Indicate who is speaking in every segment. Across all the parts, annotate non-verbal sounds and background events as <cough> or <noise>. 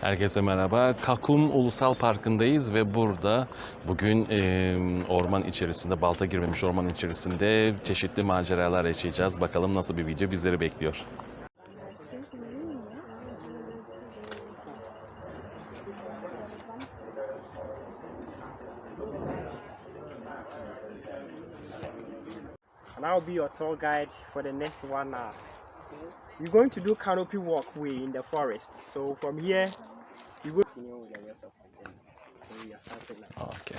Speaker 1: Herkese merhaba. Kakum Ulusal Parkı'ndayız ve burada bugün e, orman içerisinde, balta girmemiş orman içerisinde çeşitli maceralar yaşayacağız. Bakalım nasıl bir video bizleri bekliyor.
Speaker 2: and I'll be your tour guide for the next one hour. We're going to do canopy walkway in the forest. So from here, we will continue with the rest of journey. So we are starting now.
Speaker 1: Okay.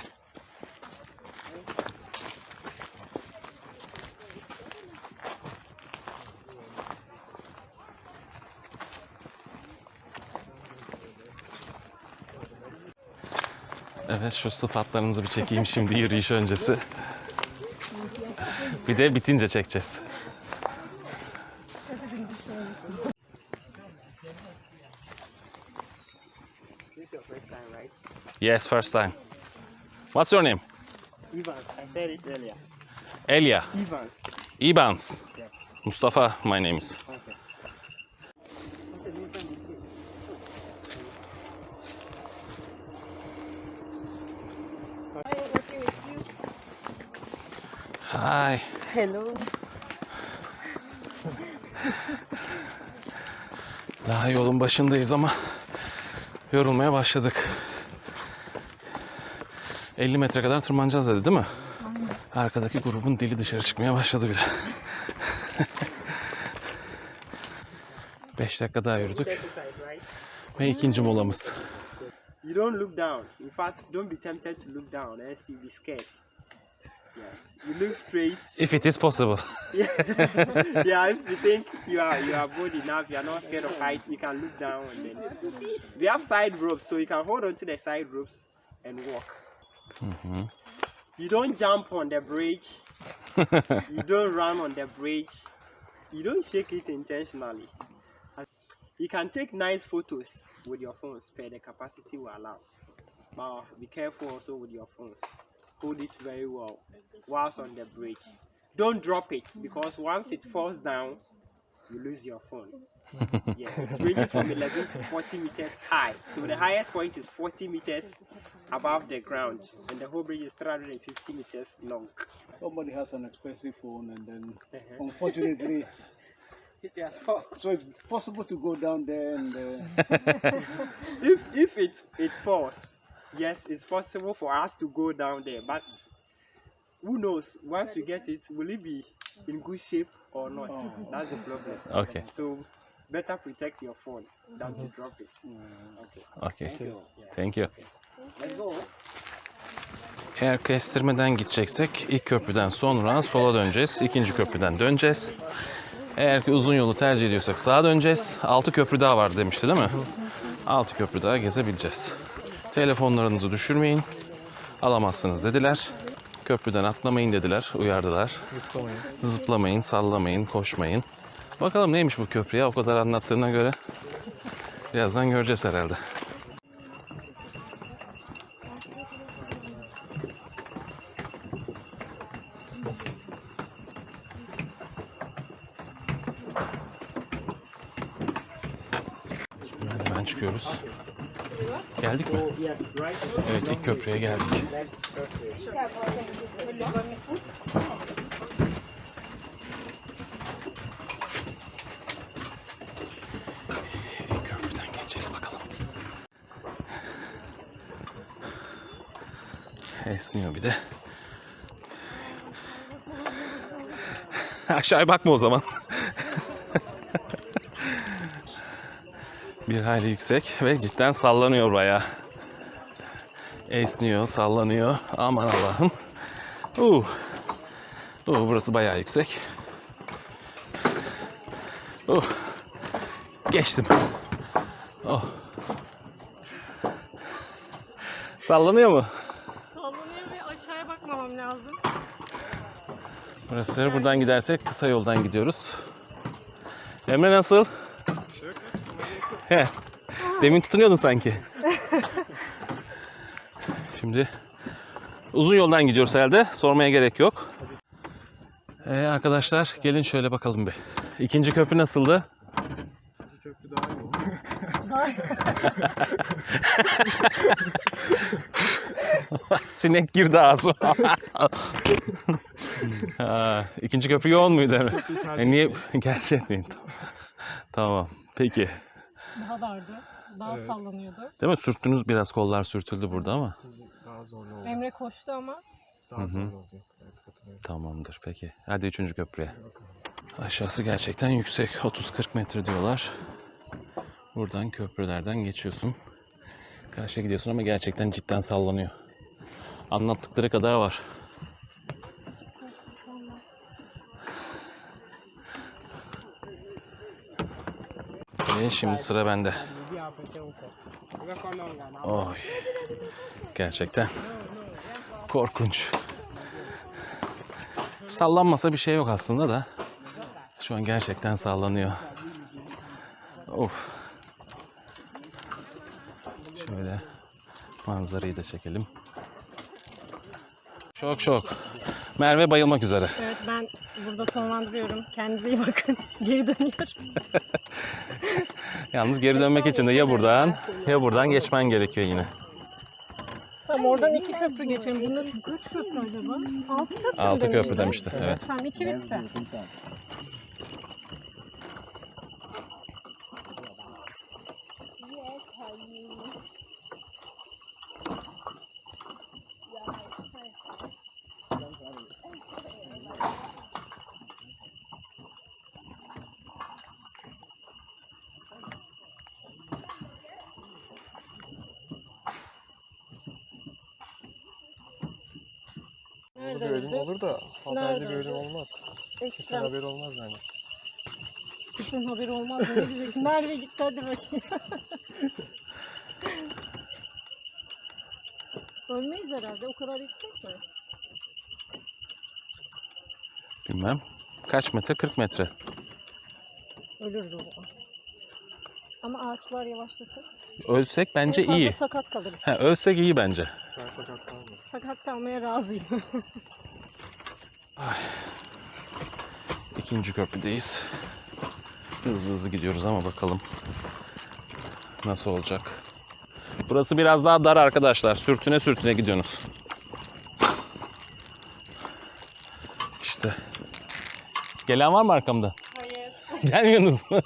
Speaker 1: Evet şu sıfatlarınızı bir çekeyim şimdi yürüyüş öncesi. Bir de bitince çekeceğiz.
Speaker 2: This is your first time, right?
Speaker 1: Yes, first time. What's your name?
Speaker 2: Evans, I said it earlier.
Speaker 1: Elia.
Speaker 2: Evans.
Speaker 1: Ibans.
Speaker 2: Yes.
Speaker 1: Mustafa, my name is.
Speaker 2: Okay.
Speaker 1: Hi.
Speaker 3: Hello.
Speaker 1: Daha yolun başındayız ama yorulmaya başladık. 50 metre kadar tırmanacağız dedi değil mi? Arkadaki grubun dili dışarı çıkmaya başladı bile. <laughs> 5 dakika daha yürüdük ve ikinci molamız.
Speaker 2: You don't look down. In fact, don't be tempted to look down, else you'll be scared. Yes. You look straight.
Speaker 1: If it is possible.
Speaker 2: yeah, <laughs> yeah, if you think you are you are bold enough, you are not scared of heights, you can look down and then we have side ropes, so you can hold on to the side ropes and walk.
Speaker 1: Hı.
Speaker 2: You don't jump on the bridge, <laughs> you don't run on the bridge, you don't shake it intentionally. You can take nice photos with your phones, per the capacity will allow. But be careful also with your phones. Hold it very well whilst on the bridge. Don't drop it because once it falls down, you lose your phone. <laughs> yeah, it ranges from 11 to 40 meters high. So the highest point is 40 meters above the ground, and the whole bridge is 350 meters long.
Speaker 4: somebody has an expensive phone and then
Speaker 2: Uh-huh.
Speaker 4: unfortunately <laughs>
Speaker 2: It has fall.
Speaker 4: so it's possible to go down there and uh, <laughs>
Speaker 2: If if it it falls, yes, it's possible for us to go down there, but who knows? Once you get it, will it be in good shape or not?
Speaker 4: Oh.
Speaker 2: That's the problem.
Speaker 1: Okay.
Speaker 2: So better protect your phone than to drop it. Okay.
Speaker 1: Okay.
Speaker 2: Yeah.
Speaker 1: Thank you.
Speaker 2: Let's go.
Speaker 1: Eğer kestirmeden gideceksek ilk köprüden sonra sola döneceğiz. ikinci köprüden döneceğiz. Eğer ki uzun yolu tercih ediyorsak sağa döneceğiz. Altı köprü daha var demişti değil mi? Altı köprü daha gezebileceğiz. Telefonlarınızı düşürmeyin. Alamazsınız dediler. Köprüden atlamayın dediler, uyardılar. Zıplamayın, sallamayın, koşmayın. Bakalım neymiş bu köprü ya o kadar anlattığına göre. Birazdan göreceğiz herhalde. Merdiven çıkıyoruz. Geldik mi? Evet ilk köprüye geldik. Köprüden geçeceğiz bakalım. Esniyor bir de. Aşağıya bakma o zaman. Bir hayli yüksek ve cidden sallanıyor bayağı. Esniyor, sallanıyor. Aman Allah'ım. Uh. Uh, burası bayağı yüksek. Uh. Geçtim. Oh. Sallanıyor mu?
Speaker 3: Sallanıyor ve aşağıya bakmamam lazım.
Speaker 1: Burası buradan gidersek kısa yoldan gidiyoruz. Emre nasıl? He. <laughs> Demin tutunuyordun sanki. <laughs> Şimdi uzun yoldan gidiyoruz herhalde. Sormaya gerek yok. Ee, arkadaşlar gelin şöyle bakalım bir. İkinci köprü nasıldı?
Speaker 4: köprü daha iyi.
Speaker 3: Daha <laughs>
Speaker 1: Sinek girdi ağzıma. Ha, İkinci köprü yoğun muydu? E niye? Gerçi etmeyin. Tamam. Peki.
Speaker 3: Daha dardı. Daha sallanıyordu.
Speaker 1: Değil mi? Sürttünüz biraz kollar sürtüldü burada ama.
Speaker 5: Daha zorlu oldu.
Speaker 3: Emre koştu ama
Speaker 5: Daha zorlu oldu. Evet, katılıyorum.
Speaker 1: Tamamdır peki. Hadi üçüncü köprüye. Aşağısı gerçekten yüksek. 30-40 metre diyorlar. Buradan köprülerden geçiyorsun. Karşıya gidiyorsun ama gerçekten cidden sallanıyor. Anlattıkları kadar var. Ve şimdi sıra bende. Oy. Gerçekten korkunç. Sallanmasa bir şey yok aslında da. Şu an gerçekten sallanıyor. Of. Şöyle manzarayı da çekelim. Şok şok. Merve bayılmak üzere.
Speaker 3: evet ben burada sonlandırıyorum. Kendinize iyi bakın. <laughs> Geri dönüyorum. <laughs>
Speaker 1: Yalnız geri dönmek için de ya buradan ya buradan geçmen gerekiyor yine.
Speaker 3: Tamam oradan iki köprü geçelim. Bunda kaç köprü acaba? Altı köprü
Speaker 1: Altı köprü demişti. Evet.
Speaker 3: Tamam iki bitti. Nerede
Speaker 5: ölüm olur da haberde
Speaker 3: Nerede
Speaker 5: bir ölüm
Speaker 3: öldü?
Speaker 5: olmaz. Kesin
Speaker 3: Ekstrem.
Speaker 5: haberi olmaz yani.
Speaker 3: Kesin haberi olmaz. Ne diyeceksin? Merve gitti hadi bakayım. <laughs> Ölmeyiz herhalde. O kadar yüksek mi?
Speaker 1: Bilmem. Kaç metre? 40 metre.
Speaker 3: Ölürüz o. Ama ağaçlar yavaşlasın.
Speaker 1: Ölsek bence
Speaker 3: En fazla
Speaker 1: iyi.
Speaker 3: sakat kalırız.
Speaker 1: Ha, ölsek iyi bence.
Speaker 5: Ben sakat kalmadım.
Speaker 3: Sakat kalmaya razıyım. <laughs>
Speaker 1: İkinci köprüdeyiz. Hızlı hızlı gidiyoruz ama bakalım nasıl olacak. Burası biraz daha dar arkadaşlar. Sürtüne sürtüne gidiyorsunuz. İşte. Gelen var mı arkamda?
Speaker 3: Hayır.
Speaker 1: Gelmiyorsunuz mu?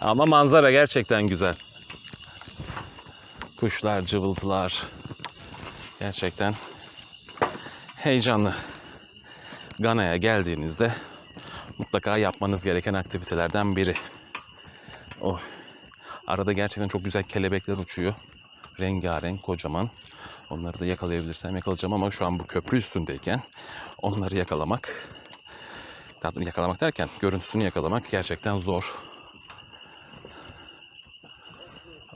Speaker 1: Ama manzara gerçekten güzel. Kuşlar, cıvıltılar. Gerçekten heyecanlı. Gana'ya geldiğinizde mutlaka yapmanız gereken aktivitelerden biri. Oh. Arada gerçekten çok güzel kelebekler uçuyor. Rengarenk, kocaman. Onları da yakalayabilirsem yakalayacağım ama şu an bu köprü üstündeyken onları yakalamak yakalamak derken görüntüsünü yakalamak gerçekten zor.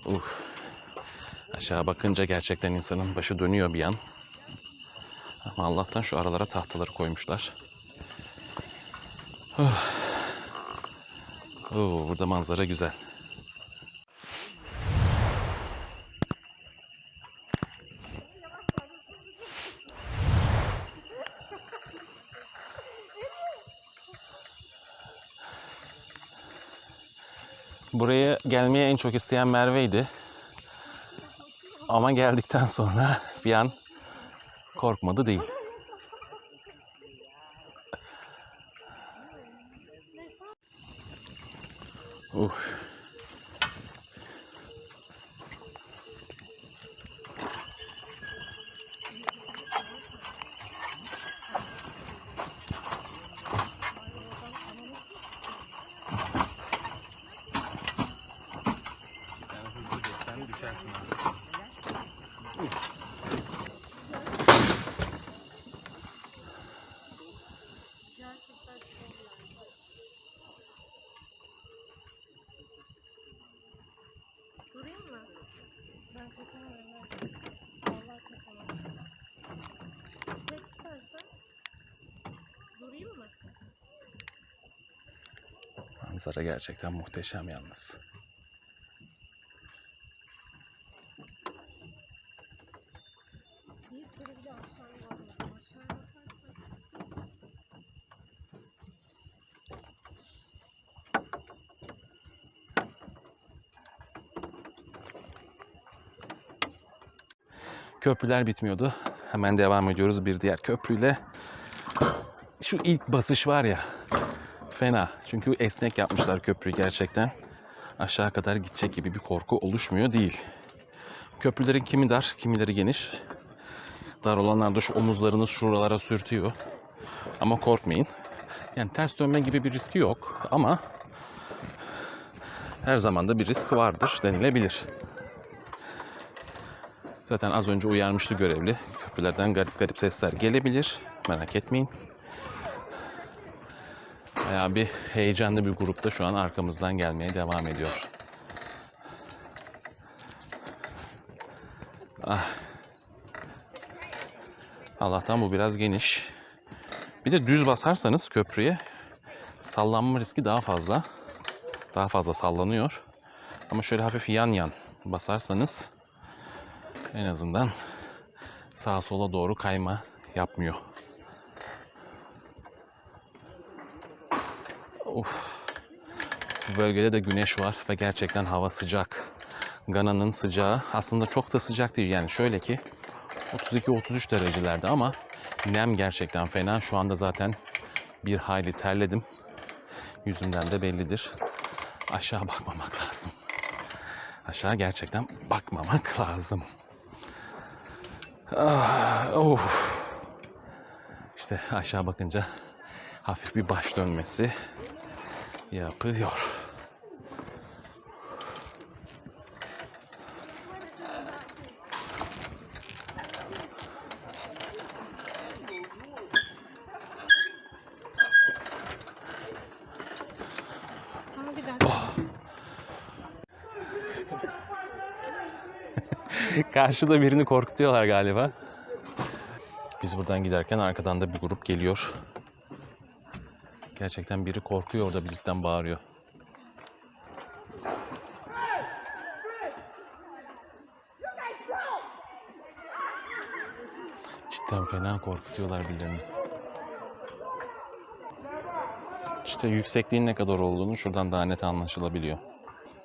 Speaker 1: Uh. Aşağı bakınca gerçekten insanın başı dönüyor bir an. Ama Allah'tan şu aralara tahtaları koymuşlar. Uh. Oo, burada manzara güzel. Buraya gelmeye en çok isteyen Merve'ydi. Ama geldikten sonra bir an korkmadı değil. Uh. manzara gerçekten muhteşem yalnız. Köprüler bitmiyordu. Hemen devam ediyoruz bir diğer köprüyle. Şu ilk basış var ya fena. Çünkü esnek yapmışlar köprüyü gerçekten. Aşağı kadar gidecek gibi bir korku oluşmuyor değil. Köprülerin kimi dar, kimileri geniş. Dar olanlar da şu omuzlarınız şuralara sürtüyor. Ama korkmayın. Yani ters dönme gibi bir riski yok ama her zaman da bir risk vardır denilebilir. Zaten az önce uyarmıştı görevli. Köprülerden garip garip sesler gelebilir. Merak etmeyin. Bayağı bir heyecanlı bir grupta şu an arkamızdan gelmeye devam ediyor. Ah. Allah'tan bu biraz geniş. Bir de düz basarsanız köprüye sallanma riski daha fazla. Daha fazla sallanıyor. Ama şöyle hafif yan yan basarsanız en azından sağa sola doğru kayma yapmıyor. Of. Bu bölgede de güneş var ve gerçekten hava sıcak. Gana'nın sıcağı aslında çok da sıcak değil. Yani şöyle ki 32-33 derecelerde ama nem gerçekten fena. Şu anda zaten bir hayli terledim. Yüzümden de bellidir. Aşağı bakmamak <laughs> lazım. Aşağı gerçekten bakmamak <laughs> lazım. Ah, of. İşte aşağı bakınca hafif bir baş dönmesi yapıyor. <laughs> Karşıda birini korkutuyorlar galiba. Biz buradan giderken arkadan da bir grup geliyor. Gerçekten biri korkuyor orada birlikten bağırıyor. Cidden fena korkutuyorlar birilerini. İşte yüksekliğin ne kadar olduğunu şuradan daha net anlaşılabiliyor.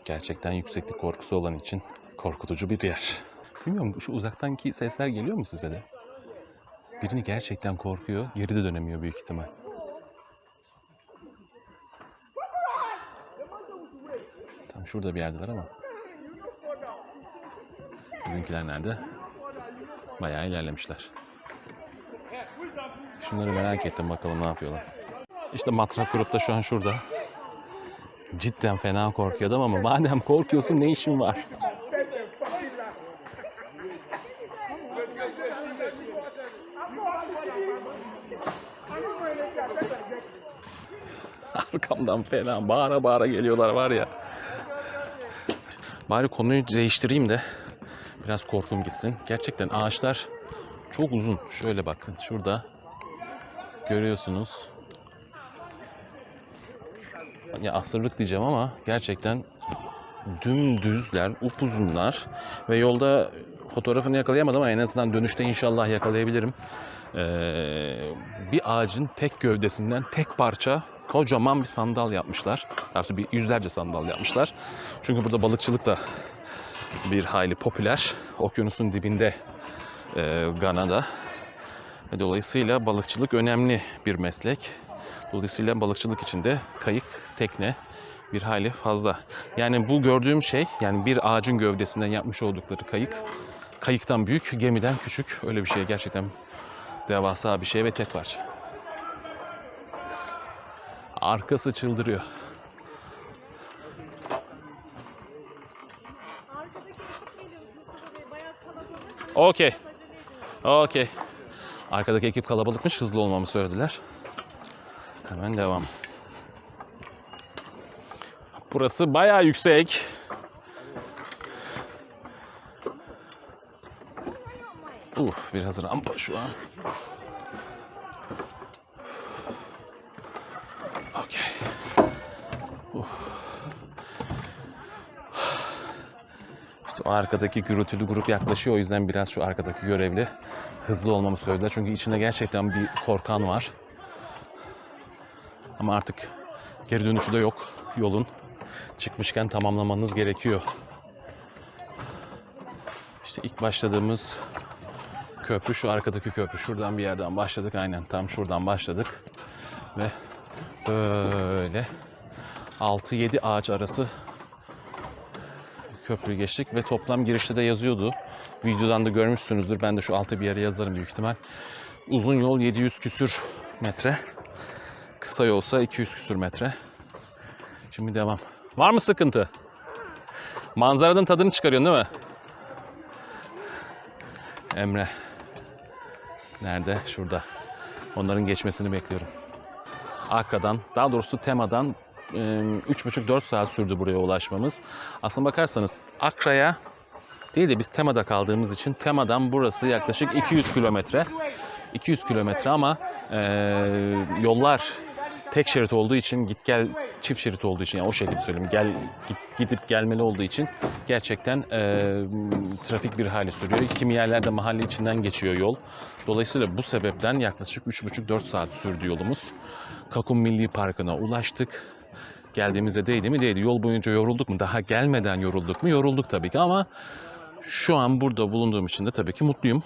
Speaker 1: Gerçekten yükseklik korkusu olan için korkutucu bir yer. Bilmiyorum şu uzaktanki sesler geliyor mu size de? Birini gerçekten korkuyor, geri de dönemiyor büyük ihtimal. Şurada bir yerdeler ama. Bizimkiler nerede? Bayağı ilerlemişler. Şunları merak ettim bakalım ne yapıyorlar. İşte matrak grupta şu an şurada. Cidden fena korkuyordum ama madem korkuyorsun ne işin var? Arkamdan fena bağıra bağıra geliyorlar var ya. Bari konuyu değiştireyim de biraz korkum gitsin. Gerçekten ağaçlar çok uzun. Şöyle bakın şurada görüyorsunuz. Ya asırlık diyeceğim ama gerçekten dümdüzler, upuzunlar ve yolda fotoğrafını yakalayamadım ama en azından dönüşte inşallah yakalayabilirim. Ee, bir ağacın tek gövdesinden tek parça kocaman bir sandal yapmışlar. Artık bir yüzlerce sandal yapmışlar. Çünkü burada balıkçılık da bir hayli popüler. Okyanusun dibinde e, Gana'da. Dolayısıyla balıkçılık önemli bir meslek. Dolayısıyla balıkçılık için de kayık, tekne bir hayli fazla. Yani bu gördüğüm şey yani bir ağacın gövdesinden yapmış oldukları kayık kayıktan büyük, gemiden küçük. Öyle bir şey gerçekten devasa bir şey ve tek parça. Arkası çıldırıyor. Okey. Okey. Arkadaki ekip kalabalıkmış. Hızlı olmamı söylediler. Hemen devam. Burası bayağı yüksek. Uf, biraz rampa şu an. Okey. Uf. İşte o arkadaki gürültülü grup yaklaşıyor. O yüzden biraz şu arkadaki görevli hızlı olmamı söylediler. Çünkü içinde gerçekten bir korkan var. Ama artık geri dönüşü de yok yolun. Çıkmışken tamamlamanız gerekiyor. İşte ilk başladığımız köprü şu arkadaki köprü. Şuradan bir yerden başladık. Aynen tam şuradan başladık. Ve böyle 6-7 ağaç arası köprü geçtik ve toplam girişte de yazıyordu. Videodan da görmüşsünüzdür. Ben de şu alta bir yere yazarım büyük ihtimal. Uzun yol 700 küsür metre. Kısa yolsa 200 küsür metre. Şimdi devam. Var mı sıkıntı? Manzaranın tadını çıkarıyorsun değil mi? Emre. Nerede? Şurada. Onların geçmesini bekliyorum. Akra'dan, daha doğrusu Tema'dan 3,5-4 saat sürdü buraya ulaşmamız. Aslına bakarsanız Akra'ya değil de biz Tema'da kaldığımız için Tema'dan burası yaklaşık 200 kilometre. 200 kilometre ama e, yollar tek şerit olduğu için git gel çift şerit olduğu için yani o şekilde söyleyeyim gel git, gidip gelmeli olduğu için gerçekten e, trafik bir hali sürüyor. Kimi yerlerde mahalle içinden geçiyor yol. Dolayısıyla bu sebepten yaklaşık 3,5-4 saat sürdü yolumuz. Kakun Milli Parkı'na ulaştık. Geldiğimizde değdi mi değdi. Yol boyunca yorulduk mu? Daha gelmeden yorulduk mu? Yorulduk tabii ki ama şu an burada bulunduğum için de tabii ki mutluyum.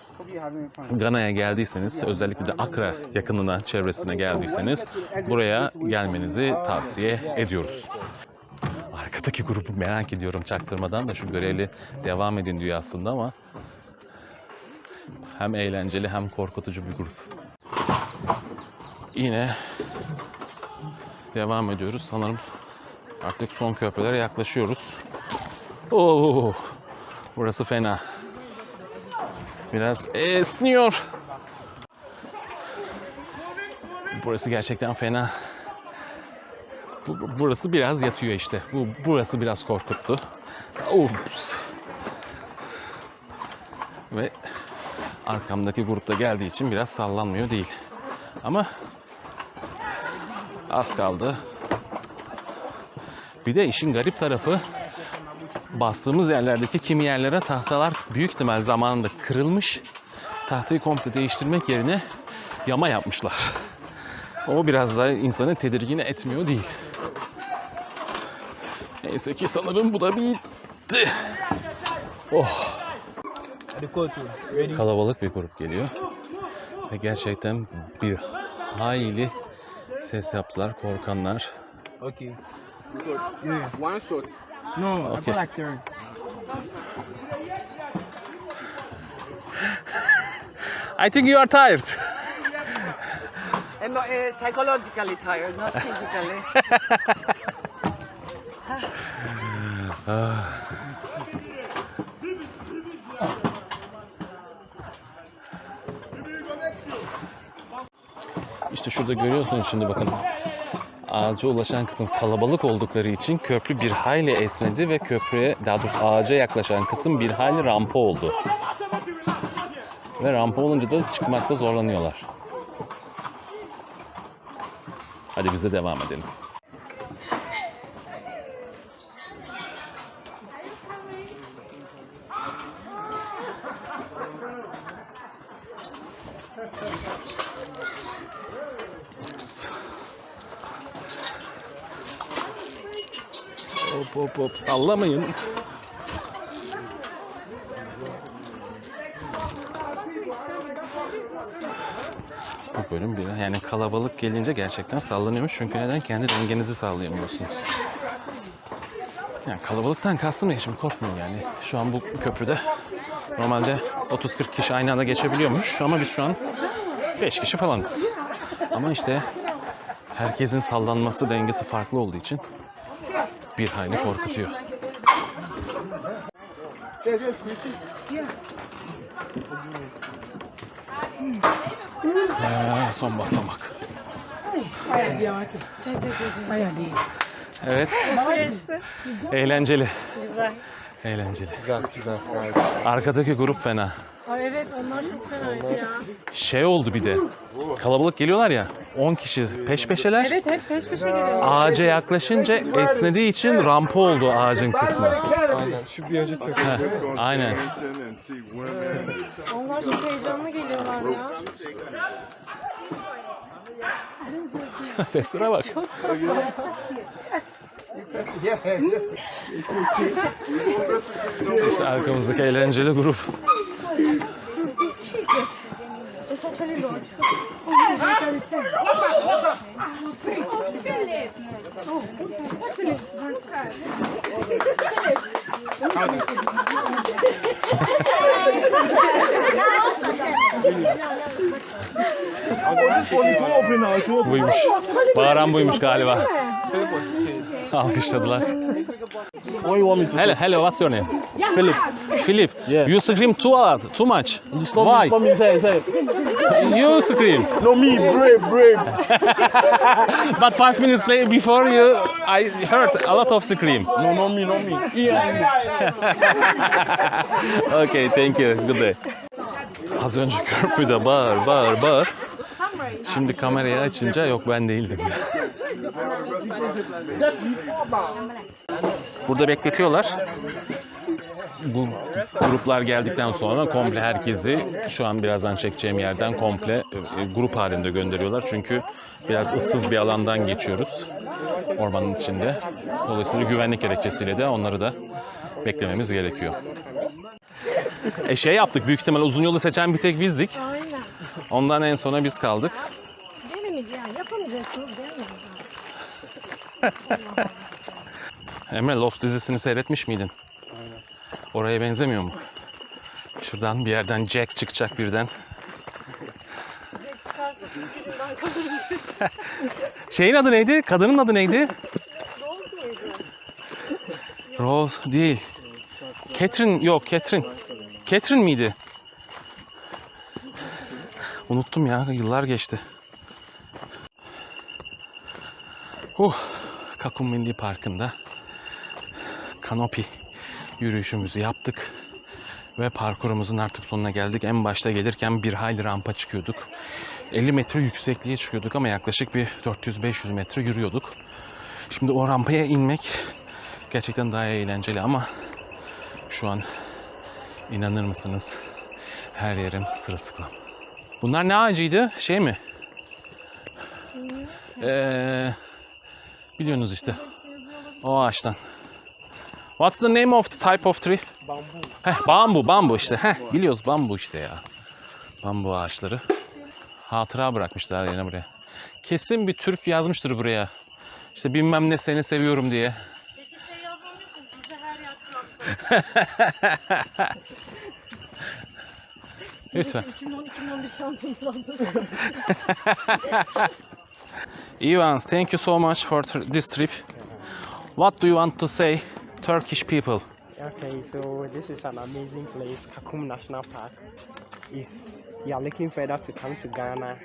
Speaker 1: Gana'ya geldiyseniz, özellikle de Akra yakınına, çevresine geldiyseniz buraya gelmenizi tavsiye ediyoruz. Arkadaki grubu merak ediyorum çaktırmadan da şu görevli devam edin diyor aslında ama hem eğlenceli hem korkutucu bir grup. Yine devam ediyoruz. Sanırım artık son köprülere yaklaşıyoruz. Oo, burası fena. Biraz esniyor. Burası gerçekten fena. Bu- Burası biraz yatıyor işte. Bu burası biraz korkuttu. Ups. Ve arkamdaki grupta geldiği için biraz sallanmıyor değil. Ama az kaldı. Bir de işin garip tarafı bastığımız yerlerdeki kimi yerlere tahtalar büyük ihtimal zamanında kırılmış. Tahtayı komple değiştirmek yerine yama yapmışlar. O biraz da insanı tedirgin etmiyor değil. Neyse ki sanırım bu da bitti. Oh. Kalabalık bir grup geliyor. Ve gerçekten bir hayli ses yaptılar korkanlar.
Speaker 5: Okay. One shot.
Speaker 3: No,
Speaker 1: Okay.
Speaker 3: like third.
Speaker 1: I think you are tired.
Speaker 6: I'm uh, psychologically tired, not physically. <laughs>
Speaker 1: İşte şurada görüyorsunuz şimdi bakın. Ağaca ulaşan kısım kalabalık oldukları için köprü bir hayli esnedi ve köprüye daha doğrusu ağaca yaklaşan kısım bir hayli rampa oldu. Ve rampa olunca da çıkmakta zorlanıyorlar. Hadi biz de devam edelim. Hop hop hop sallamayın. Bu bölüm bir yani kalabalık gelince gerçekten sallanıyormuş. Çünkü neden? Kendi dengenizi sağlayamıyorsunuz. Yani kalabalıktan kastım ne şimdi korkmayın yani. Şu an bu köprüde normalde 30-40 kişi aynı anda geçebiliyormuş ama biz şu an 5 kişi falanız. Ama işte herkesin sallanması dengesi farklı olduğu için bir hayli korkutuyor. Ee, son basamak. Evet. Eğlenceli.
Speaker 3: Güzel.
Speaker 1: Eğlenceli.
Speaker 5: Güzel güzel. Gayet.
Speaker 1: Arkadaki grup fena.
Speaker 3: Ay evet onlar çok fenaydı ya.
Speaker 1: Şey oldu bir de. Kalabalık geliyorlar ya. 10 kişi peş peşeler.
Speaker 3: Evet hep peş peşe geliyor.
Speaker 1: Ağaca yaklaşınca esnediği için rampa oldu ağacın kısmı.
Speaker 5: Aynen. Şu bir önceki.
Speaker 1: Heh, aynen.
Speaker 3: Onlar çok heyecanlı geliyorlar ya. <laughs>
Speaker 1: Seslere bak. <laughs> İşte arkamızdaki eğlenceli grup.
Speaker 3: Jesus. actually large. Oh, yes, I can return. Oh, Philip. Oh, okay. Philip.
Speaker 1: Buymuş. Bağıran buymuş galiba. Alkışladılar. Hello, hello, what's your name? Philip. Philip. You scream too loud, too much. Why? You scream.
Speaker 5: No, me, brave, brave. <laughs>
Speaker 1: But five minutes later, before you, I heard a lot of scream.
Speaker 5: No, no, me, no, me. <laughs>
Speaker 1: okay, thank you. Good day. Az önce köprüde bağır, bağır, bağır. Şimdi kamerayı açınca yok ben değildim. <laughs> Burada bekletiyorlar. Bu gruplar geldikten sonra komple herkesi şu an birazdan çekeceğim yerden komple e, grup halinde gönderiyorlar. Çünkü biraz ıssız bir alandan geçiyoruz ormanın içinde. Dolayısıyla güvenlik gerekçesiyle de onları da beklememiz gerekiyor. E şey yaptık büyük ihtimal uzun yolu seçen bir tek bizdik. Ondan en sona biz kaldık.
Speaker 3: Denemeyeceğim. Mi? <laughs>
Speaker 1: Emre Lost dizisini seyretmiş miydin? Oraya benzemiyor mu? Şuradan bir yerden Jack çıkacak birden.
Speaker 3: Çıkarsa siz yüzünden kalırım diyor. <laughs>
Speaker 1: Şeyin adı neydi? Kadının adı neydi?
Speaker 3: Rose muydu?
Speaker 1: Rose değil. Catherine yok Catherine. Catherine miydi? Unuttum ya yıllar geçti. Huh, Kakun Milli Parkı'nda kanopi yürüyüşümüzü yaptık. Ve parkurumuzun artık sonuna geldik. En başta gelirken bir hayli rampa çıkıyorduk. 50 metre yüksekliğe çıkıyorduk ama yaklaşık bir 400-500 metre yürüyorduk. Şimdi o rampaya inmek gerçekten daha eğlenceli ama şu an inanır mısınız her yerim sırılsıklam. Bunlar ne ağacıydı? Şey mi? Ee, biliyorsunuz işte. O ağaçtan. What's the name of the type of tree?
Speaker 2: Bamboo.
Speaker 1: Heh, bambu, bambu işte. Heh, biliyoruz bambu işte ya. Bambu ağaçları. Hatıra bırakmışlar yine buraya. Kesin bir Türk yazmıştır buraya. İşte bilmem ne seni seviyorum diye.
Speaker 3: Peki şey yazmam yok mu? Bize her yer Trabzon.
Speaker 1: Lütfen.
Speaker 3: 2010-2011 şampiyon Trabzon.
Speaker 1: Evans, thank you so much for tr- this trip. What do you want to say, Turkish people?
Speaker 2: Okay, so this is an amazing place, Kakum National Park. If you are looking further to come to Ghana,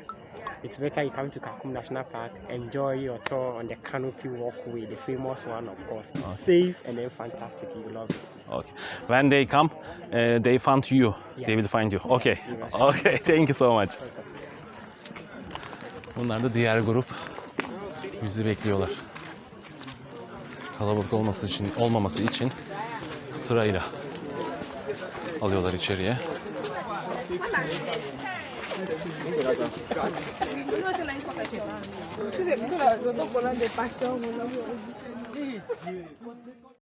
Speaker 2: it's better you come to Kakum National Park, enjoy your tour on the canopy walkway, the famous one, of course. It's safe and then fantastic. You love it.
Speaker 1: Okay. When they come, uh, they find you. They will find you. Okay. <laughs> Okay. Thank you so much. Bunlar da diğer grup. Bizi bekliyorlar. Kalabalık olması için olmaması için sırayla alıyorlar içeriye.